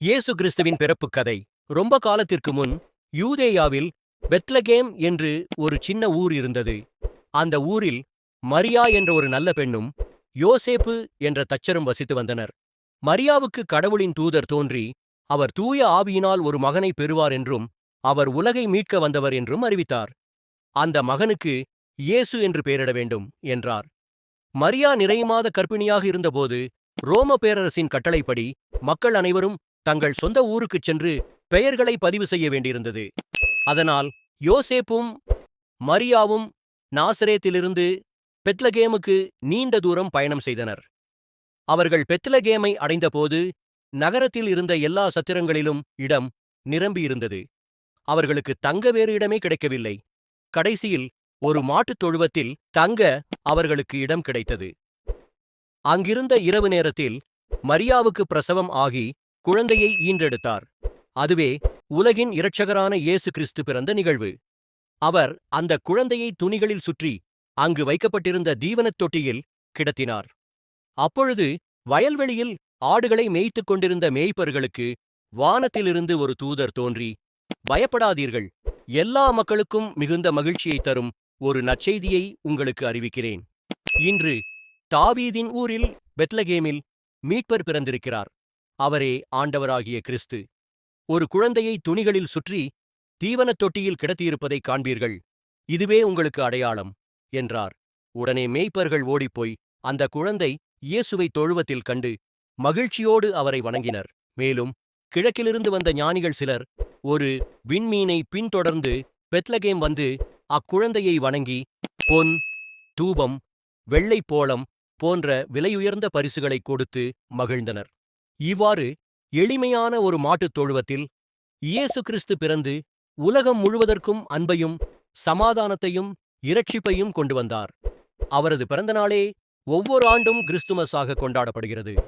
இயேசு கிறிஸ்துவின் பிறப்புக் கதை ரொம்ப காலத்திற்கு முன் யூதேயாவில் பெத்லகேம் என்று ஒரு சின்ன ஊர் இருந்தது. அந்த ஊரில் மரியா என்ற ஒரு நல்ல பெண்ணும் யோசேப்பு என்ற தச்சரும் வசித்து வந்தனர். மரியாவுக்கு கடவுளின் தூதர் தோன்றி அவர் தூய ஆவியினால் ஒரு மகனை பெறுவார் என்றும் அவர் உலகை மீட்க வந்தவர் என்றும் அறிவித்தார். அந்த மகனுக்கு இயேசு என்று பெயரிட வேண்டும் என்றார். மரியா நிறைமாத கர்ப்பிணியாக இருந்தபோது ரோம பேரரசின் கட்டளைப்படி மக்கள் அனைவரும் தங்கள் சொந்த ஊருக்குச் சென்று பெயர்களை பதிவு செய்ய வேண்டியிருந்தது. அதனால் யோசேப்பும் மரியாவும் நாசரேத்திலிருந்து பெத்லகேமுக்கு நீண்ட தூரம் பயணம் செய்தனர். அவர்கள் பெத்லகேமை அடைந்தபோது நகரத்தில் இருந்த எல்லா சத்திரங்களிலும் இடம் நிரம்பியிருந்தது. அவர்களுக்கு தங்க வேறு இடமே கிடைக்கவில்லை. கடைசியில் ஒரு மாட்டுத் தொழுவத்தில் தங்க அவர்களுக்கு இடம் கிடைத்தது. அங்கிருந்த இரவு நேரத்தில் மரியாவுக்கு பிரசவம் ஆகி குழந்தையை ஈன்றெடுத்தார். அதுவே உலகின் இரட்சகரான இயேசு கிறிஸ்து பிறந்த நிகழ்வு. அவர் அந்த குழந்தையை துணிகளில் சுற்றி அங்கு வைக்கப்பட்டிருந்த தீவனத் தொட்டியில் கிடத்தினார். அப்பொழுது வயல்வெளியில் ஆடுகளை மேய்த்துக் கொண்டிருந்த மேய்ப்பர்களுக்கு வானத்திலிருந்து ஒரு தூதர் தோன்றி பயப்படாதீர்கள். எல்லா மக்களுக்கும் மிகுந்த மகிழ்ச்சியை தரும் ஒரு நற்செய்தியை உங்களுக்கு அறிவிக்கிறேன். இன்று தாவீதின் ஊரில் பெத்லகேமில் மீட்பர் பிறந்திருக்கிறார். அவரே ஆண்டவராகிய கிறிஸ்து. ஒரு குழந்தையை துணிகளில் சுற்றி தீவனத் தொட்டியில் கிடத்தியிருப்பதைக் காண்பீர்கள். இதுவே உங்களுக்கு அடையாளம் என்றார். உடனே மேய்ப்பர்கள் ஓடிப்போய் அந்த குழந்தை இயேசுவை தொழுவத்தில் கண்டு மகிழ்ச்சியோடு அவரை வணங்கினர். மேலும் கிழக்கிலிருந்து வந்த ஞானிகள் சிலர் ஒரு விண்மீனை பின்தொடர்ந்து பெத்லகேம் வந்து அக்குழந்தையை வணங்கி பொன் தூபம் வெள்ளைப்போளம் போன்ற விலையுயர்ந்த பரிசுகளை கொடுத்து மகிழ்ந்தனர். இவ்வாறு எளிமையான ஒரு மாட்டுத் தொழுவத்தில் இயேசு கிறிஸ்து பிறந்து உலகம் முழுவதற்கும் அன்பையும் சமாதானத்தையும் இரட்சிப்பையும் கொண்டு வந்தார். அவரது பிறந்தநாளே ஒவ்வொரு ஆண்டும் கிறிஸ்துமஸாக கொண்டாடப்படுகிறது.